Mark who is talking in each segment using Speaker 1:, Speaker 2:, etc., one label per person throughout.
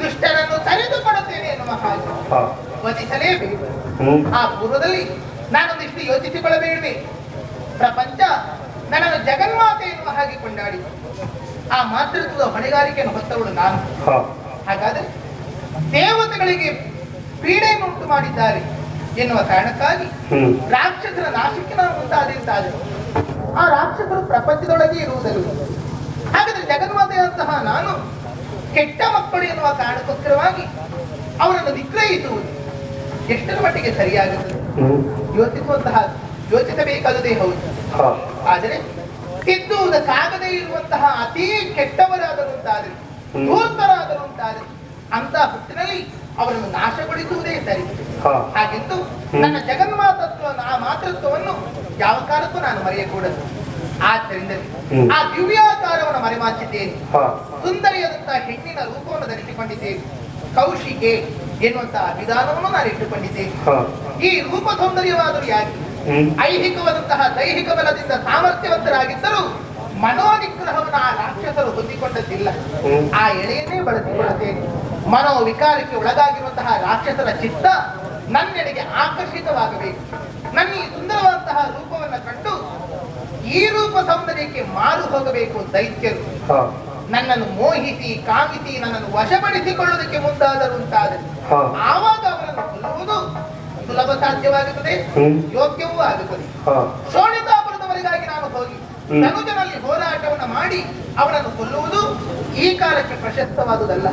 Speaker 1: ದುಷ್ಟರನ್ನು ತರೆದುಕೊಡುತ್ತೇನೆ ಎನ್ನುವ ಹಾಗೆ. ವಧಿಸಲೇಬೇಕು ಆ ಪೂರ್ವದಲ್ಲಿ ನಾನೊಂದಿಷ್ಟು ಯೋಚಿಸಿಕೊಳ್ಳಬೇಡಿ ಪ್ರಪಂಚ ನನ್ನನ್ನು ಜಗನ್ಮಾತೆ ಎನ್ನುವ ಹಾಗೆ ಕೊಂಡಾಡಿ ಆ ಮಾತೃತ್ವದ ಹೊಣೆಗಾರಿಕೆಯನ್ನು ಹೊತ್ತವಳು ನಾನು. ಹಾಗಾದ್ರೆ ದೇವತೆಗಳಿಗೆ ಪೀಡೆಯನ್ನು ಉಂಟು ಮಾಡಿದ್ದಾರೆ ಎನ್ನುವ ಕಾರಣಕ್ಕಾಗಿ ರಾಕ್ಷಸರ ನಾಶಕ್ಕೆ ನಾನು ಮುಂದಾದಂತಾದರು ಆ ರಾಕ್ಷಸರು ಪ್ರಪಂಚದೊಳಗೆ ಇರುವುದಲ್ಲ ಹಾಗಾದ್ರೆ ಜಗನ್ಮಾತೆಯಂತಹ ನಾನು ಕೆಟ್ಟ ಮಕ್ಕಳು ಎನ್ನುವ ಕಾರಣಕ್ಕೋಸ್ಕರವಾಗಿ ಅವರನ್ನು ನಿಗ್ರಹಿಸುವುದು ಎಷ್ಟರ ಮಟ್ಟಿಗೆ ಸರಿಯಾಗುತ್ತದೆ ಯೋಚಿಸುವಂತಹ ಯೋಚಿಸಬೇಕಾದದೇ ಹೌದು. ಆದರೆ ತಿದ್ದುವುದಕ್ಕಾಗದೇ ಇರುವಂತಹ ಅತೀ ಕೆಟ್ಟವರಾದರು ಅಂತಾದರೆ ಧೂರ್ತರಾದರು ಅಂತಾದರೆ ಅಂತ ಹೊತ್ತಿನಲ್ಲಿ ಅವರನ್ನು ನಾಶಗೊಳಿಸುವುದೇ ಸರಿ. ಹಾಗೆಂದು. ನನ್ನ ಜಗನ್ಮಾತತ್ವ ಆ ಮಾತೃತ್ವವನ್ನು ಯಾವ ಕಾಲಕ್ಕೂ ನಾನು ಮರೆಯಕೂಡದು. ಆದ್ದರಿಂದ. ಆ ದಿವ್ಯಾಕಾರವನ್ನು ಮರೆಮಾಚಿದ್ದೇನೆ. ಸುಂದರಿಯಾದಂತಹ ಹೆಣ್ಣಿನ ರೂಪವನ್ನು ಧರಿಸಿಕೊಂಡಿದ್ದೇನೆ ಕೌಶಿಕೆ ಎನ್ನುವಂತಹ ವಿಧಾನವನ್ನು ನಾನು ಇಟ್ಟುಕೊಂಡಿದ್ದೇನೆ. ಈ ರೂಪ ಸೌಂದರ್ಯವಾದರೂ ಯಾಕೆ? ಐಹಿಕವಾದಂತಹ ದೈಹಿಕ ಬಲದಿಂದ ಸಾಮರ್ಥ್ಯವಂತರಾಗಿದ್ದರೂ ಮನೋನಿಗ್ರಹವನ್ನು ಆ ರಾಕ್ಷಸರು ಹೊಂದಿಕೊಂಡದ್ದಿಲ್ಲ. ಆ ಎಳೆಯನ್ನೇ ಬಳಸಿಕೊಳ್ಳುತ್ತೇನೆ. ಮನೋವಿಕಾರಕ್ಕೆ ಒಳಗಾಗಿರುವಂತಹ ರಾಕ್ಷಸರ ಚಿತ್ತ ನನ್ನೆಡೆಗೆ ಆಕರ್ಷಿತವಾಗಬೇಕು. ನನ್ನ ಈ ಸುಂದರವಾದಂತಹ ರೂಪವನ್ನು ಕಂಡು ಈ ರೂಪ ಸೌಂದರ್ಯಕ್ಕೆ ಮಾರು ಹೋಗಬೇಕು ದೈತ್ಯರು. ನನ್ನನ್ನು ಮೋಹಿಸಿ ಕಾಮಿಸಿ ನನ್ನನ್ನು ವಶಪಡಿಸಿಕೊಳ್ಳುವುದಕ್ಕೆ ಮುಂದಾದರು ಅಂತಾದರೆ. ಆವಾಗ ಅವರನ್ನು ಕೊಲ್ಲುವುದು ಸುಲಭ ಸಾಧ್ಯವಾಗುತ್ತದೆ. ಯೋಗ್ಯವೂ ಆಗುತ್ತದೆ. ಶೋಣಿತಾಪುರದವರೆಗಾಗಿ ನಾನು ಹೋಗಿ ನಗುಜನಲ್ಲಿ ಹೋರಾಟವನ್ನು ಮಾಡಿ ಅವನನ್ನು ಕೊಲ್ಲುವುದು ಈ ಕಾಲಕ್ಕೆ ಪ್ರಶಸ್ತವಾದುದಲ್ಲ.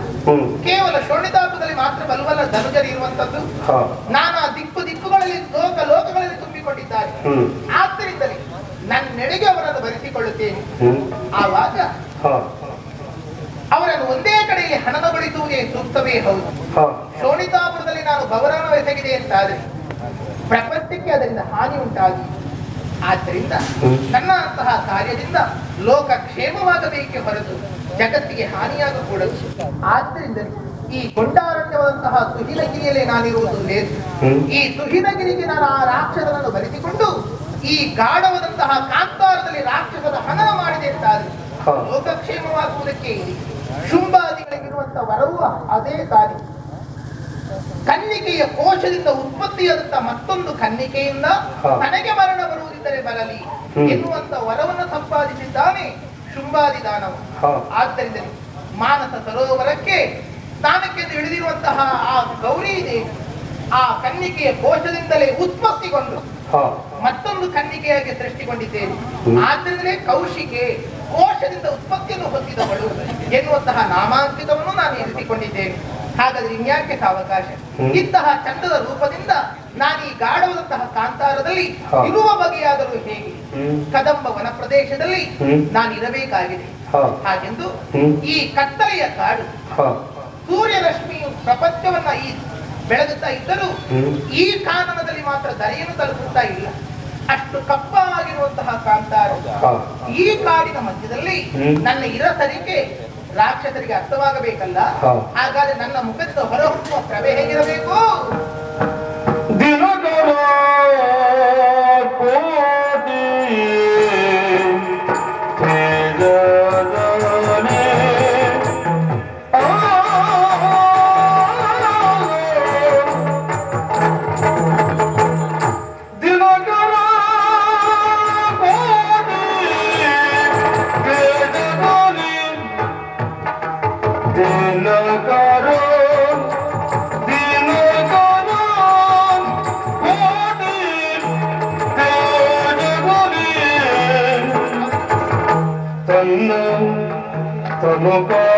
Speaker 1: ಕೇವಲ ಶೋಣಿತಾಪದಲ್ಲಿ ಮಾತ್ರ ಬಲವಲ್ಲ ಧನುಜರು ಇರುವಂತದ್ದು. ನಾನಾ ದಿಕ್ಕು ದಿಕ್ಕುಗಳಲ್ಲಿ ಲೋಕ ಲೋಕಗಳಲ್ಲಿ ತುಂಬಿಕೊಂಡಿದ್ದಾರೆ. ಆದ್ದರಿಂದಲೇ ನನ್ನೆಡೆಗೆ ಅವರನ್ನು ಬರೆಸಿಕೊಳ್ಳುತ್ತೇನೆ. ಆವಾಗ ಅವರನ್ನು ಒಂದೇ ಕಡೆಯಲ್ಲಿ ಹಣನಗೊಳಿಸುವುದೇ ಸೂಕ್ತವೇ? ಹೌದು. ಶೋಣಿತಾಪುರದಲ್ಲಿ ನಾನು ಗೌರವ ಎಸಗಿದೆ ಅಂತಾದರೆ ಪ್ರಪಂಚಕ್ಕೆ ಅದರಿಂದ ಹಾನಿ ಉಂಟಾಗಿ. ಆದ್ದರಿಂದ. ನನ್ನ ಅಂತಹ ಕಾರ್ಯದಿಂದ ಲೋಕ ಕ್ಷೇಮವಾಗಬೇಕೆ ಹೊರತು ಜಗತ್ತಿಗೆ ಹಾನಿಯಾಗಕೂಡದು ಆದ್ದರಿಂದ ಈ ಕೊಂಡಾರಣ್ಯವಾದಂತಹ ತುಹಿನಗಿರಿಯಲ್ಲೇ ನಾನಿರುವುದು ಲೇಸು. ಈ ತುಹಿನಗಿರಿಗೆ ನಾನು ಆ ರಾಕ್ಷಸನನ್ನು ಬರೆಸಿಕೊಂಡು ಈ ಗಾಢವಾದಂತಹ ಕಾಂತಾರದಲ್ಲಿ ರಾಕ್ಷಸದ ಹನನ ಮಾಡಿದೆ ಅಂತಾದ್ರೆ. ಲೋಕಕ್ಷೇಮವಾಗುವುದಕ್ಕೆ ಇದೆ ಶುಂಭಾದಿಗಳಿಗಿರುವಂತ ವರವು ಅದೇ ದಾರಿ ಕನ್ನಿಕೆಯ ಕೋಶದಿಂದ ಉತ್ಪತ್ತಿಯಾದಂತಹ ಮತ್ತೊಂದು ಕನ್ನಿಕೆಯಿಂದ. ನನಗೆ ಮರಣ ಬರುವುದಿದ್ದರೆ ಬರಲಿ. ಎನ್ನುವಂತ ವರವನ್ನು ಸಂಪಾದಿಸಿದ್ದಾನೆ ಶುಂಭಾದಿ ದಾನವ. ಆದ್ದರಿಂದ ಮಾನಸ ಸರೋವರಕ್ಕೆ ಸ್ನಾನಕ್ಕೆಂದು ಇಳಿದಿರುವಂತಹ ಆ ಗೌರಿ ದೇವಿ ಆ ಕನ್ನಿಕೆಯ ಕೋಶದಿಂದಲೇ ಉತ್ಪತ್ತಿಗೊಂಡು ಮತ್ತೊಂದು ಕನ್ನಿಕೆಯಾಗಿ
Speaker 2: ಸೃಷ್ಟಿಗೊಂಡಿದ್ದೇನೆ
Speaker 1: ಆದ್ರಿಂದಲೇ ಕೌಶಿಕೆ ಕೋಶದಿಂದ ಉತ್ಪತ್ತಿಯನ್ನು ಹೊಂದಿದವಳು. ಎನ್ನುವಂತಹ ನಾಮಾಂಕಿತವನ್ನು ನಾನು ಇರಿಸಿಕೊಂಡಿದ್ದೇನೆ ಹಾಗಾದ್ರೆ ಇನ್ಯಾಕೆ ಅವಕಾಶ ಇಂತಹ ಚಂದದ ರೂಪದಿಂದ ನಾನು ಈ ಗಾಢವಾದಂತಹ ಕಾಂತಾರದಲ್ಲಿ ಇರುವ ಬಗೆಯಾದರೂ ಹೇಗೆ? ಕದಂಬ ವನ ಪ್ರದೇಶದಲ್ಲಿ ನಾನು ಇರಬೇಕಾಗಿದೆ.
Speaker 2: ಹಾಗೆಂದು ಈ ಕತ್ತಲೆಯ ಕಾಡು ಸೂರ್ಯರಶ್ಮಿಯು ಪ್ರಪಂಚವನ್ನ ಈ ಬೆಳಗುತ್ತಾ ಇದ್ದರೂ ಈ ಕಾನನದಲ್ಲಿ ಮಾತ್ರ ದರೆಯನ್ನು ತಲುಪುತ್ತಾ ಇಲ್ಲ. ಅಷ್ಟು ಕಪ್ಪವಾಗಿರುವಂತಹ
Speaker 1: ಕಾಣ್ತಾ
Speaker 2: ಈ ಕಾಡಿನ ಮಧ್ಯದಲ್ಲಿ ನನ್ನ ಇರತನಿಕೆ ರಾಕ್ಷಸರಿಗೆ ಅರ್ಥವಾಗಬೇಕಲ್ಲ? ಹಾಗಾದ್ರೆ ನನ್ನ ಮುಖದ ಹೊರಹುಮ್ಮುವ ಪ್ರಭೆ ಹೇಗಿರಬೇಕು?
Speaker 1: অনুকর